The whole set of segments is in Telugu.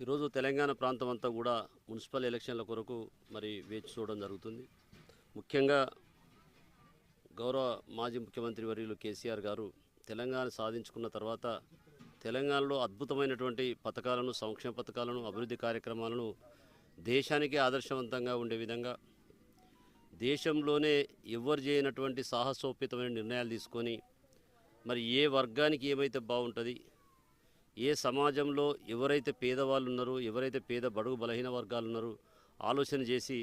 ఈరోజు తెలంగాణ ప్రాంతం అంతా కూడా మున్సిపల్ ఎలక్షన్ల కొరకు మరి వేచి చూడడం జరుగుతుంది. ముఖ్యంగా గౌరవ మాజీ ముఖ్యమంత్రి వర్యులు కేసీఆర్ గారు తెలంగాణ సాధించుకున్న తర్వాత తెలంగాణలో అద్భుతమైనటువంటి పథకాలను సంక్షేమ పథకాలను అభివృద్ధి కార్యక్రమాలను దేశానికి ఆదర్శవంతంగా ఉండే విధంగా దేశంలోనే ఎవరు చేయనటువంటి సాహసోపేతమైన నిర్ణయాలు తీసుకొని మరి ఏ వర్గానికి ఏమైతే బాగుంటుంది ఏ సమాజంలో ఎవరైతే పేదవాళ్ళు ఉన్నారో ఎవరైతే పేద బడుగు బలహీన వర్గాలు ఉన్నారో ఆలోచన చేసి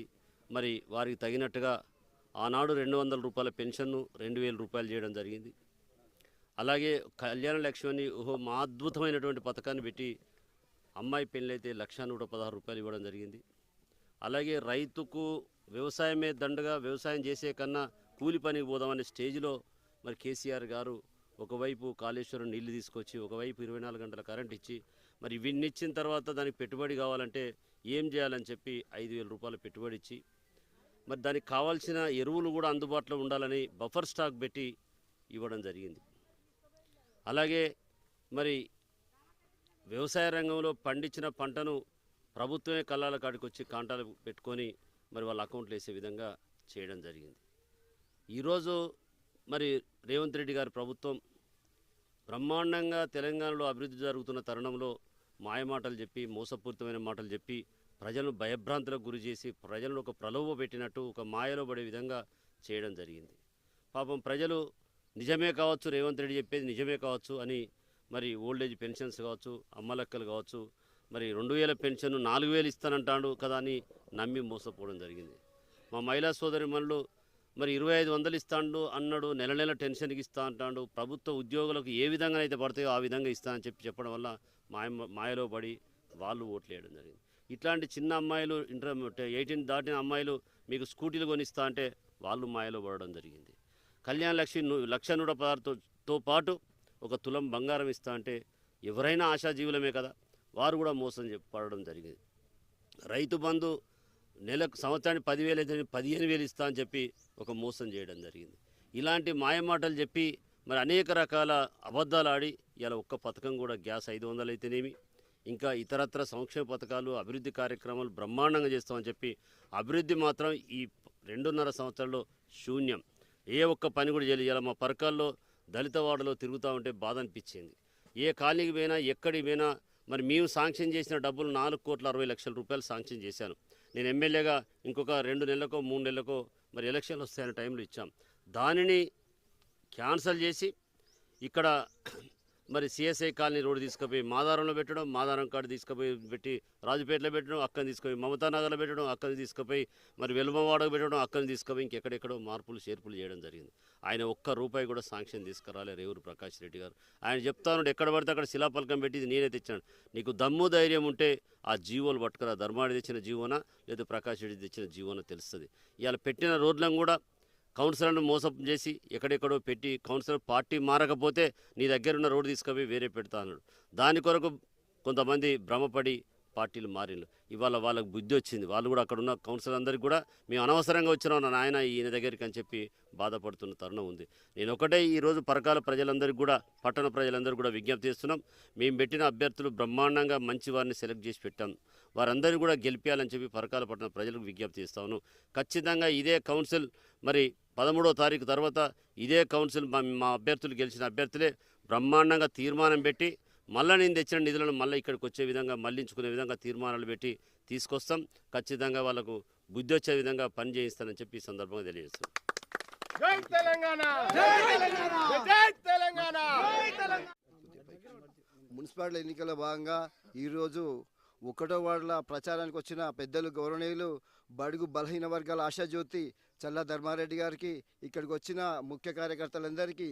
మరి వారికి తగినట్టుగా ఆనాడు రెండు వందల రూపాయల పెన్షన్ను రెండు వేల రూపాయలు చేయడం జరిగింది. అలాగే కళ్యాణ లక్ష్మిని ఓహో మా అద్భుతమైనటువంటి పథకాన్ని పెట్టి అమ్మాయి పెళ్ళైతే లక్ష నూట పదహారు రూపాయలు ఇవ్వడం జరిగింది. అలాగే రైతుకు వ్యవసాయమే దండగా వ్యవసాయం చేసే కన్నా కూలి పనికి పోదామనే స్టేజ్లో మరి కేసీఆర్ గారు ఒకవైపు కాళేశ్వరం నీళ్ళు తీసుకొచ్చి ఒకవైపు ఇరవై నాలుగు గంటల కరెంట్ ఇచ్చి మరి ఇవన్నీ ఇచ్చిన తర్వాత దానికి పెట్టుబడి కావాలంటే ఏం చేయాలని చెప్పి ఐదు వేల రూపాయలు పెట్టుబడి ఇచ్చి మరి దానికి కావాల్సిన ఎరువులు కూడా అందుబాటులో ఉండాలని బఫర్ స్టాక్ పెట్టి ఇవ్వడం జరిగింది. అలాగే మరి వ్యవసాయ రంగంలో పండించిన పంటను ప్రభుత్వమే కళ్ళాల కాడికి వచ్చి కాంటాలు పెట్టుకొని మరి వాళ్ళ అకౌంట్లు వేసే విధంగా చేయడం జరిగింది. ఈరోజు మరి రేవంత్ రెడ్డి గారి ప్రభుత్వం బ్రహ్మాండంగా తెలంగాణలో అభివృద్ధి జరుగుతున్న తరుణంలో మాయమాటలు చెప్పి మోసపూరితమైన మాటలు చెప్పి ప్రజలను భయభ్రాంతులకు గురి చేసి ప్రజలను ఒక ప్రలోభ పెట్టినట్టు ఒక మాయలో పడే విధంగా చేయడం జరిగింది. పాపం ప్రజలు నిజమే కావచ్చు రేవంత్ రెడ్డి చెప్పేది నిజమే కావచ్చు అని మరి ఓల్డ్ ఏజ్ పెన్షన్స్ కావచ్చు అమ్మలక్కలు కావచ్చు మరి రెండు వేల పెన్షన్ నాలుగు వేలు ఇస్తానంటాడు కదా అని నమ్మి మోసపోవడం జరిగింది. మా మహిళా సోదరి మనులు మరి ఇరవై ఐదు వందలు ఇస్తాడు అన్నాడు నెల నెల టెన్షన్కి ఇస్తా అంటాడు ప్రభుత్వ ఉద్యోగులకు ఏ విధంగా అయితే పడతాయో ఆ విధంగా ఇస్తా అని చెప్పి చెప్పడం వల్ల మాయ మాయలో పడి వాళ్ళు ఓట్లు వేయడం జరిగింది. ఇట్లాంటి చిన్న అమ్మాయిలు ఇంటర్ ఎయిటీన్ దాటిన అమ్మాయిలు మీకు స్కూటీలు కొనిస్తా అంటే వాళ్ళు మాయలో పడడం జరిగింది. కళ్యాణ లక్ష్మి ను- లక్ష నూట పదార్థతో పాటు ఒక తులం బంగారం ఇస్తా అంటే ఎవరైనా ఆశాజీవులమే కదా వారు కూడా మోసం చెప్పి పడడం జరిగింది. రైతు బంధు నెలకు సంవత్సరానికి పదివేలు అయితే పదిహేను వేలు ఇస్తా అని చెప్పి ఒక మోసం చేయడం జరిగింది. ఇలాంటి మాయమాటలు చెప్పి మరి అనేక రకాల అబద్ధాలు ఆడి ఇలా ఒక్క పథకం కూడా గ్యాస్ ఐదు వందలు అయితేనేమి ఇంకా ఇతరత్ర సంక్షేమ పథకాలు అభివృద్ధి కార్యక్రమాలు బ్రహ్మాండంగా చేస్తామని చెప్పి అభివృద్ధి మాత్రం ఈ రెండున్నర సంవత్సరాల్లో శూన్యం. ఏ ఒక్క పని కూడా చేయలేదు. ఇలా మా పరకాల్లో దళిత వాడలో తిరుగుతూ ఉంటే బాధ అనిపించింది. ఏ కాలనీకి పోయినా ఎక్కడికి పోయినా మరి మేము శాంక్షన్ చేసిన డబ్బులు నాలుగు కోట్ల అరవై లక్షల రూపాయలు శాంక్షన్ చేశాను. నేను ఎమ్మెల్యేగా ఇంకొక రెండు నెలలకో మూడు నెలలకో మరి ఎలక్షన్లు వస్తాయనే టైంలో ఇచ్చాం. దానిని క్యాన్సల్ చేసి ఇక్కడ మరి సిఎస్ఐ కాలనీ రోడ్డు తీసుకుపోయి మాదారంలో పెట్టడం మాదారం కాడ తీసుకుపోయి పెట్టి రాజుపేటలో పెట్టడం అక్కని తీసుకుపోయి మమతా నగర్లో పెట్టడం అక్కని తీసుకుపోయి మరి వెలుమవాడకు పెట్టడం అక్కని తీసుకుపోయి ఇంకెక్కడెక్కడో మార్పులు చేర్పులు చేయడం జరిగింది. ఆయన ఒక్క రూపాయి కూడా శాంక్షన్ తీసుకురాలే రేవూరు ప్రకాష్ రెడ్డి గారు. ఆయన చెప్తాను ఎక్కడ పడితే అక్కడ శిలాపలకం పెట్టి ఇది నేనే తెచ్చాను నీకు దమ్ము ధైర్యం ఉంటే ఆ జీవోలు పట్టుకురా ధర్మాడి తెచ్చిన జీవోనా లేదా ప్రకాష్ రెడ్డి తెచ్చిన జీవోనా తెలుస్తుంది. ఇవాళ పెట్టిన రోడ్లను కూడా కౌన్సిలర్ను మోసం చేసి ఎక్కడెక్కడో పెట్టి కౌన్సిలర్ పార్టీ మారకపోతే నీ దగ్గర ఉన్న రోడ్డు తీసుకుపోయి వేరే పెడతా అన్నాడు. దాని కొరకు కొంతమంది భ్రమపడి పార్టీలు మారిళ్ళు ఇవాళ వాళ్ళకు బుద్ధి వచ్చింది. వాళ్ళు కూడా అక్కడ ఉన్న కౌన్సిలర్ అందరికీ కూడా మేము అనవసరంగా వచ్చినాం నాయన ఈయన దగ్గరికి అని చెప్పి బాధపడుతున్న తరుణం ఉంది. నేను ఒకటే ఈరోజు పరకాల ప్రజలందరికీ కూడా పట్టణ ప్రజలందరూ కూడా విజ్ఞప్తి చేస్తున్నాం. మేము పెట్టిన అభ్యర్థులు బ్రహ్మాండంగా మంచి వారిని సెలెక్ట్ చేసి పెట్టాం. వారందరూ కూడా గెలిపించాలని చెప్పి పరకాల పట్టణ ప్రజలకు విజ్ఞప్తి ఇస్తాను ఖచ్చితంగా ఇదే కౌన్సిల్ మరి పదమూడో తారీఖు తర్వాత ఇదే కౌన్సిల్ మా అభ్యర్థులు గెలిచిన అభ్యర్థులే బ్రహ్మాండంగా తీర్మానం పెట్టి మళ్ళీ నేను తెచ్చిన నిధులను మళ్ళీ ఇక్కడికి వచ్చే విధంగా మళ్ళించుకునే విధంగా తీర్మానాలు పెట్టి తీసుకొస్తాం. ఖచ్చితంగా వాళ్ళకు బుద్ధి వచ్చే విధంగా పని చేయిస్తానని చెప్పి ఈ సందర్భంగా తెలియజేస్తాం జై తెలంగాణ! జై తెలంగాణ! జై తెలంగాణ! మున్సిపాలిటీ ఎన్నికల భాగంగా ఈరోజు ఒకటో వార్డుల ప్రచారానికి వచ్చిన పెద్దలు గౌరవనీయులు బడుగు బలహీన వర్గాల ఆశాజ్యోతి చల్లా ధర్మారెడ్డి గారికి ఇక్కడికి వచ్చిన ముఖ్య కార్యకర్తలందరికీ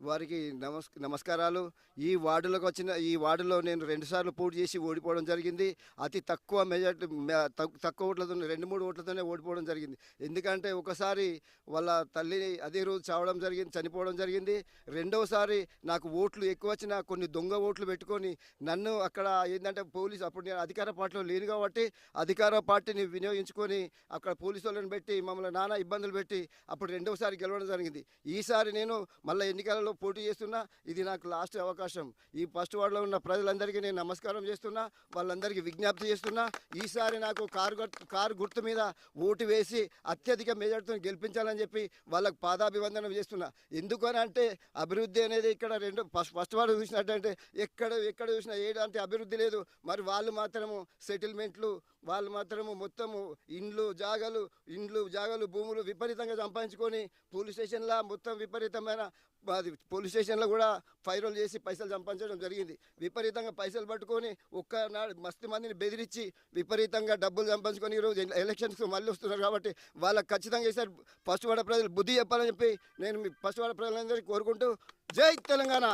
వారికి నమస్ నమస్కారాలు. ఈ వార్డులోకి వచ్చిన ఈ వార్డులో నేను రెండుసార్లు పోటీ చేసి ఓడిపోవడం జరిగింది. అతి తక్కువ మెజార్టీ తక్కువ ఓట్లతో రెండు మూడు ఓట్లతోనే ఓడిపోవడం జరిగింది. ఎందుకంటే ఒకసారి వాళ్ళ తల్లి అదే రోజు చావడం జరిగింది చనిపోవడం జరిగింది. రెండవసారి నాకు ఓట్లు ఎక్కువ వచ్చిన కొన్ని దొంగ ఓట్లు పెట్టుకొని నన్ను అక్కడ ఏంటంటే పోలీసు అప్పుడు నేను అధికార పార్టీలో లేను కాబట్టి అధికార పార్టీని వినియోగించుకొని అక్కడ పోలీసు వాళ్ళని పెట్టి మమ్మల్ని నానా ఇబ్బందులు పెట్టి అప్పుడు రెండవసారి గెలవడం జరిగింది. ఈసారి నేను మళ్ళీ ఎన్నికల్లో పోటీ చేస్తున్నా ఇది నాకు లాస్ట్ అవకాశం. ఈ ఫస్ట్ వార్డులో ఉన్న ప్రజలందరికీ నేను నమస్కారం చేస్తున్నా వాళ్ళందరికీ విజ్ఞప్తి చేస్తున్నా ఈసారి నాకు కారు గుర్తు కారు గుర్తు మీద ఓటు వేసి అత్యధిక మెజార్టీతో గెలిపించాలని చెప్పి వాళ్ళకు పాదాభివందనం చేస్తున్నా. ఎందుకు అని అంటే అభివృద్ధి అనేది ఇక్కడ రెండు ఫస్ట్ వార్డు చూసినట్టంటే ఎక్కడ ఎక్కడ చూసినా ఏదంటే అభివృద్ధి లేదు. మరి వాళ్ళు మాత్రము సెటిల్మెంట్లు వాళ్ళు మాత్రము మొత్తము ఇండ్లు జాగలు ఇండ్లు జాగలు భూములు విపరీతంగా సంపాదించుకొని పోలీస్ స్టేషన్లో మొత్తం విపరీతమైన అది పోలీస్ స్టేషన్లో కూడా ఫైరోల్ చేసి పైసలు సంపాదించడం జరిగింది. విపరీతంగా పైసలు పట్టుకొని ఒక్క నాడు మస్తు మందిని బెదిరించి విపరీతంగా డబ్బులు సంపాదించుకొని ఈరోజు ఎలక్షన్స్ మళ్ళీ వస్తున్నారు కాబట్టి వాళ్ళకి ఖచ్చితంగా ఈసారి ఫస్ట్ వాడ ప్రజలు బుద్ధి చెప్పాలని చెప్పి నేను మీ ఫస్ట్ వాడ ప్రజలందరికీ కోరుకుంటూ జై తెలంగాణ.